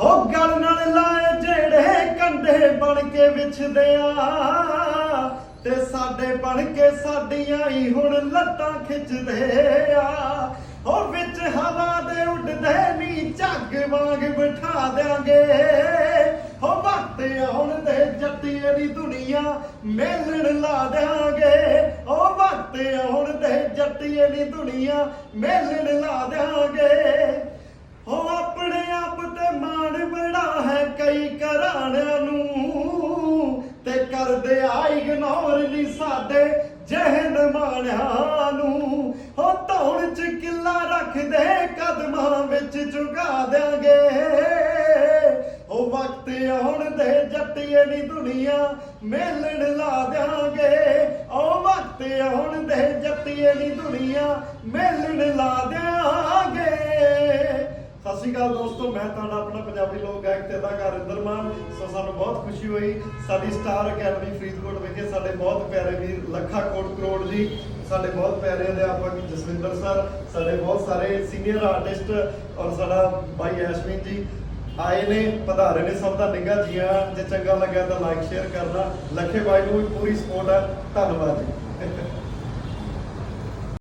ਹੋ ਗਲ ਨਾਲ ਲਾਏ ਜਿਹੜੇ ਕੰਡੇ ਬਣ ਕੇ ਵਿਛਦੇ ਆ। ਤੇ ਸਾਡੇ ਬਣ ਕੇ ਸਾਡੀਆਂ ਹੀ ਹੁਣ ਲੱਤਾਂ ਖਿੱਚਦੇ ਆ। ਹੋ ਵਿੱਚ ਹਵਾ ਦੇ ਉੱਡਦੇ ਨੀ, ਝੱਗ ਵਾਂਗ ਬਿਠਾ ਦਿਆਂਗੇ। ਹੋ ਵਕਤ ਆਉਣ ਤੇ ਜੱਟੀਏ ਦੀ ਦੁਨੀਆ ਮੇਲਣ ਲਾ ਦਿਆਂਗੇ। ਹੋ ਵਕਤ ਆਉਣ ਤੇ ਜੱਟੀਏ ਦੀ ਦੁਨੀਆ ਮੇਲਣ ਲਾ ਦਿਆਂਗੇ। ਕਰਦੇ ਆ ਇਗਨੋਰ ਨਹੀਂ ਸਾਡੇ, ਜਹਨ ਮਾਣਿਆਂ ਨੂੰ। ਹੋ ਧੌਣ ਚ ਕਿੱਲਾ ਰੱਖਦੇ, ਕਦਮਾਂ ਵਿੱਚ ਝੁਕਾ ਦਿਆਂਗੇ। ਉਹ ਵਕਤ ਆਉਣ ਦੇ ਜੱਟੀਏ ਦੀ ਦੁਨੀਆ, ਮੇਲਣ ਲਾ ਦਿਆਂਗੇ। ਉਹ ਵਕਤ ਆਉਣ ਦੇ ਜੱਟੀਏ ਦੀ ਦੁਨੀਆ, ਮੇਲਣ ਲਾ ਦਿਆਂਗੇ। ਸ਼੍ਰੀ ਅਕਾਲ ਦੋਸਤੋ, ਮੈਂ ਤੁਹਾਡਾ ਆਪਣਾ ਪੰਜਾਬੀ ਲੋਕ ਗਾਇਕ ਤੇ ਅਦਾਕਾਰ ਇੰਦਰ ਮਾਨ। ਸੋ ਸਾਨੂੰ ਬਹੁਤ ਖੁਸ਼ੀ ਹੋਈ। ਸਾਡੀ ਸਟਾਰ ਅਕੈਡਮੀ ਫਰੀਦਕੋਟ ਵਿਖੇ ਸਾਡੇ ਬਹੁਤ ਪਿਆਰੇ ਵੀਰ ਲੱਖਾ ਕੋਟ ਕਰੋੜ ਜੀ, ਸਾਡੇ ਬਹੁਤ ਪਿਆਰੇ ਅਧਿਆਪਕ ਜਸਵਿੰਦਰ ਸਰ, ਸਾਡੇ ਬਹੁਤ ਸਾਰੇ ਸੀਨੀਅਰ ਆਰਟਿਸਟ ਔਰ ਸਾਡਾ ਬਾਈ ਐਸ਼ਮੀਨ ਜੀ ਆਏ ਨੇ, ਪਧਾਰੇ ਨੇ, ਸਭ ਦਾ ਨਿੱਘਾ ਜੀਆਂ। ਜੇ ਚੰਗਾ ਲੱਗਾ ਤਾਂ ਲਾਈਕ ਸ਼ੇਅਰ ਕਰਨਾ। ਲੱਖੇ ਬਾਈ ਨੂੰ ਵੀ ਪੂਰੀ ਸਪੋਰਟ ਹੈ ਧੰਨਵਾਦ ਜੀ।